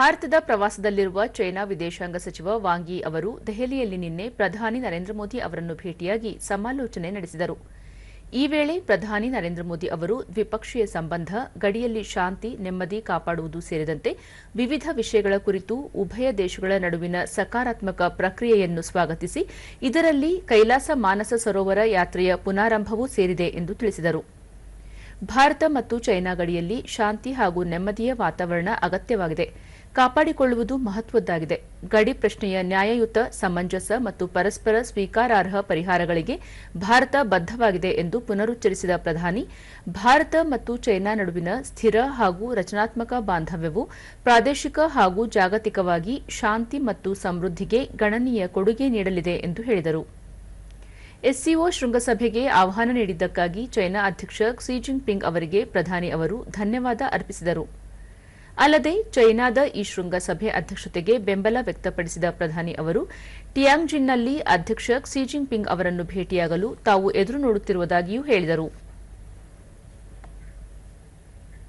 ಭಾರತದ ಪ್ರವಾಸದಲ್ಲಿರುವ ಚೈನಾ ವಿದೇಶಾಂಗ ಸಚಿವ ವಾಂಗಿ ಅವರು ದೆಹಲಿಯಲ್ಲಿ ನಿನ್ನೆ ಪ್ರಧಾನಿ ನರೇಂದ್ರ ಮೋದಿ ಅವರನ್ನು ಭೇಟಿಯಾಗಿ ಸಮಾಲೋಚನೆ ನಡೆಸಿದರು. ಈ ವೇಳೆ ಪ್ರಧಾನಿ ನರೇಂದ್ರ ಮೋದಿ ಅವರು ದ್ವಿಪಕ್ಷೀಯ ಸಂಬಂಧ, ಗಡಿಯಲ್ಲಿ ಶಾಂತಿ, ನೆಮ್ಮದಿ ಕಾಪಾಡುವುದು ಸೇರಿದಂತೆ ವಿವಿಧ ವಿಷಯಗಳ ಕುರಿತು ಉಭಯ ದೇಶಗಳ ನಡುವಿನ ಸಕಾರಾತ್ಮಕ ಪ್ರಕ್ರಿಯೆಯನ್ನು ಸ್ವಾಗತಿಸಿ, ಇದರಲ್ಲಿ ಕೈಲಾಸ ಮಾನಸ ಸರೋವರ ಯಾತ್ರೆಯ ಪುನಾರಂಭವೂ ಸೇರಿದೆ ಎಂದು ತಿಳಿಸಿದರು. ಭಾರತ ಮತ್ತು ಚೈನಾ ಗಡಿಯಲ್ಲಿ ಶಾಂತಿ ಹಾಗೂ ನೆಮ್ಮದಿಯ ವಾತಾವರಣ ಅಗತ್ಯವಾಗಿದೆ. ಕಾಪಾಡಿಕೊಳ್ಳುವುದು ಮಹತ್ವದ್ದಾಗಿದೆ. ಗಡಿ ಪ್ರಶ್ನೆಯ ನ್ಯಾಯಯುತ, ಸಮಂಜಸ ಮತ್ತು ಪರಸ್ಪರ ಸ್ವೀಕಾರಾರ್ಹ ಪರಿಹಾರಗಳಿಗೆ ಭಾರತ ಬದ್ದವಾಗಿದೆ ಎಂದು ಪುನರುಚ್ಚರಿಸಿದ ಪ್ರಧಾನಿ, ಭಾರತ ಮತ್ತು ಚೈನಾ ನಡುವಿನ ಸ್ಥಿರ ಹಾಗೂ ರಚನಾತ್ಮಕ ಬಾಂಧವ್ಯವು ಪ್ರಾದೇಶಿಕ ಹಾಗೂ ಜಾಗತಿಕವಾಗಿ ಶಾಂತಿ ಮತ್ತು ಸಮೃದ್ಧಿಗೆ ಗಣನೀಯ ಕೊಡುಗೆ ನೀಡಲಿದೆ ಎಂದು ಹೇಳಿದರು. ಎಸ್ಸಿಒ ಶೃಂಗಸಭೆಗೆ ಆಹ್ವಾನ ನೀಡಿದ್ದಕ್ಕಾಗಿ ಚೈನಾ ಅಧ್ಯಕ್ಷ ಕ್ಸಿ ಜಿನ್ಪಿಂಗ್ ಅವರಿಗೆ ಪ್ರಧಾನಿ ಅವರು ಧನ್ಯವಾದ ಅರ್ಪಿಸಿದರು. ಅಲ್ಲದೆ ಚೈನಾದ ಈ ಶೃಂಗಸಭೆ ಅಧ್ಯಕ್ಷತೆಗೆ ಬೆಂಬಲ ವ್ಯಕ್ತಪಡಿಸಿದ ಪ್ರಧಾನಿ ಅವರು, ಟಿಯಾಂಗ್ಜಿನ್ನಲ್ಲಿ ಅಧ್ಯಕ್ಷ ಕ್ಸಿ ಜಿನ್ಪಿಂಗ್ ಅವರನ್ನು ಭೇಟಿಯಾಗಲು ತಾವು ಎದುರು ನೋಡುತ್ತಿರುವುದಾಗಿಯೂ ಹೇಳಿದರು.